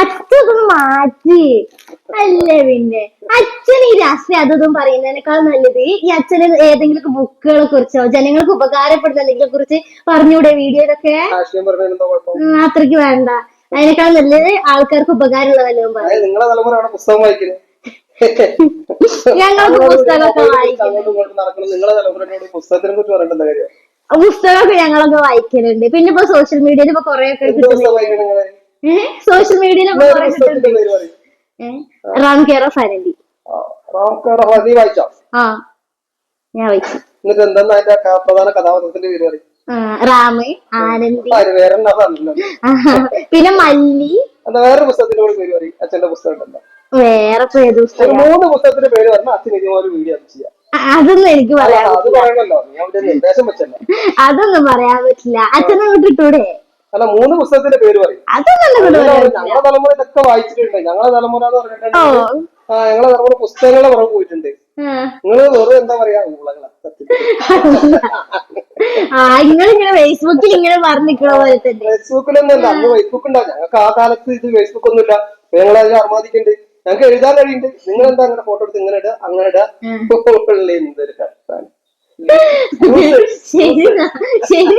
അച്ഛനൊന്ന് മാറ്റി. അല്ലേ പിന്നെ? അച്ഛൻ ഈ രാഷ്ട്രീയ അതും പറയുന്നതിനേക്കാൾ നല്ലത് ഈ അച്ഛന് ഏതെങ്കിലും ബുക്കുകളെ കുറിച്ചോ ജനങ്ങൾക്ക് ഉപകാരപ്പെടുന്ന എന്തെങ്കിലും കുറിച്ച് പറഞ്ഞൂടെ വീഡിയോയിലൊക്കെ? അത്രയ്ക്ക് വേണ്ട. അതിനേക്കാൾ നല്ലത് ആൾക്കാർക്ക് ഉപകാരമുള്ള വല്ലതും പറയും നിങ്ങളെ പുസ്തകം വായിക്കുന്നത് ഞങ്ങൾക്ക് പുസ്തകമൊക്കെ വായിക്കും പുസ്തകത്തിനെ കുറിച്ച് പറയേണ്ട കാര്യം? പുസ്തകമൊക്കെ ഞങ്ങളൊക്കെ വായിക്കലുണ്ട്. പിന്നെ ഇപ്പൊ സോഷ്യൽ മീഡിയയിൽ ഇപ്പൊ കൊറേ ഒക്കെ സോഷ്യൽ മീഡിയയിൽ റാം കെയർ ഓഫ് അരണ്ടി വായിച്ചോ? ആ. ഞാൻ വായിച്ചു. എന്നിട്ട് എന്തെന്ന് അതിന്റെ ക- പ്രധാന കഥാപാത്രത്തിന്റെ പേര് പറയും. ആ, റാമ് ആനന്ദി. പിന്നെ മല്ലി. വേറെ പുസ്തകത്തിന്റെ കൂടെ പേര് പറയും. അച്ഛന്റെ പുസ്തകം വേറെ ഏത് പുസ്തകം. മൂന്ന് പുസ്തകത്തിന്റെ പേര് പറഞ്ഞാൽ അച്ഛൻ ഇതുപോലെ വീഡിയോ ചെയ്യാം. അതൊന്നും എനിക്ക് പറയാൻ പറ്റില്ല. അതൊന്നും പറയാൻ പറ്റില്ല. അച്ഛനെ വിട്ടിട്ടൂടെ അല്ല മൂന്ന് പുസ്തകത്തിന്റെ പേര് പറയും. ഞങ്ങളെ തലമുറ ഇതൊക്കെ വായിച്ചിട്ടുണ്ട്. ഞങ്ങളെ തലമുറ എന്ന് പറഞ്ഞിട്ടുണ്ടെങ്കിൽ ആ ഞങ്ങളെ തലമുറ പുസ്തകങ്ങളെ പുറകെ പോയിട്ടുണ്ട്. നിങ്ങൾ നിങ്ങൾ വെറുതെ എന്താ പറയാ? ഊളകളാ ഇങ്ങനെ ഫേസ്ബുക്കിൽ ഇങ്ങനെ പോലെ തന്നെ. ഫേസ്ബുക്കിലൊന്നല്ല അന്ന് ഫേസ്ബുക്ക് ഉണ്ടാവും ഞങ്ങൾക്ക് ആ കാലത്ത് ഇത് ഫേസ്ബുക്ക് ഒന്നുമില്ല. ഞങ്ങൾ അതിൽ അർമാദിക്കുന്നുണ്ട്. ഞങ്ങൾക്ക് എഴുതാൻ കഴിയുന്നുണ്ട്. നിങ്ങൾ എന്താ അങ്ങനെ ഫോട്ടോ എടുത്ത് ഇങ്ങനെ ഇടുക? അങ്ങനെ ഇടുക? എന്തൊരു കഷ്ടാണ്. ശരി ശരി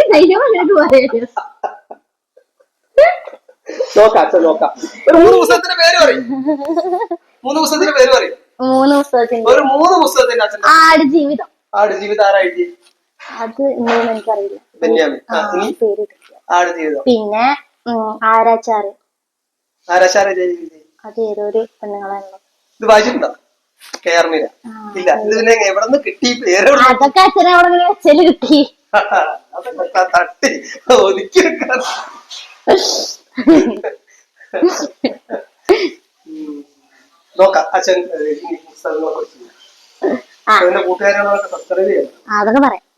നോക്കാം അച്ഛൻ നോക്കാം. ഒരു മൂന്ന് പുസ്തകത്തിന്റെ പേര് പറയും. മൂന്ന് പുസ്തകത്തിന്റെ പേര് പറയും. മൂന്ന് പുസ്തകത്തിന്റെ. ഒരു മൂന്ന് പുസ്തകത്തിന്റെ അച്ഛൻ ആട് ജീവിതം. ആട് ജീവിതം ആരായിട്ട്? അത് എനിക്കറിയില്ല. ബെന്യാമിൻ. ആ, ആ, ഇനി? പേര് ആട് ജീവിതം. പിന്നെ ഉം, ആരാച്ചാറ് ആരാശാര ജീവിതം? അത് ഏതോ ഒരു പെണ്ണുങ്ങളാണല്ലോ. ഇത് വായിച്ചിട്ടുണ്ടോ? K R Meera. ഇല്ല ഇത് പിന്നെ എവിടെ നിന്ന് കിട്ടി? പേര് അതൊക്കെ അച്ഛനെ അവിടെ ഇങ്ങനെ വെച്ചൽ കിട്ടി. അതൊക്കെ ത- തട്ടി. ഒതുക്കി വെക്കാൻ. ഉം. നോക്കാം. അച്ഛൻ പുസ്തകങ്ങളെ കുറിച്ച്. അതൊക്കെ പറയാം.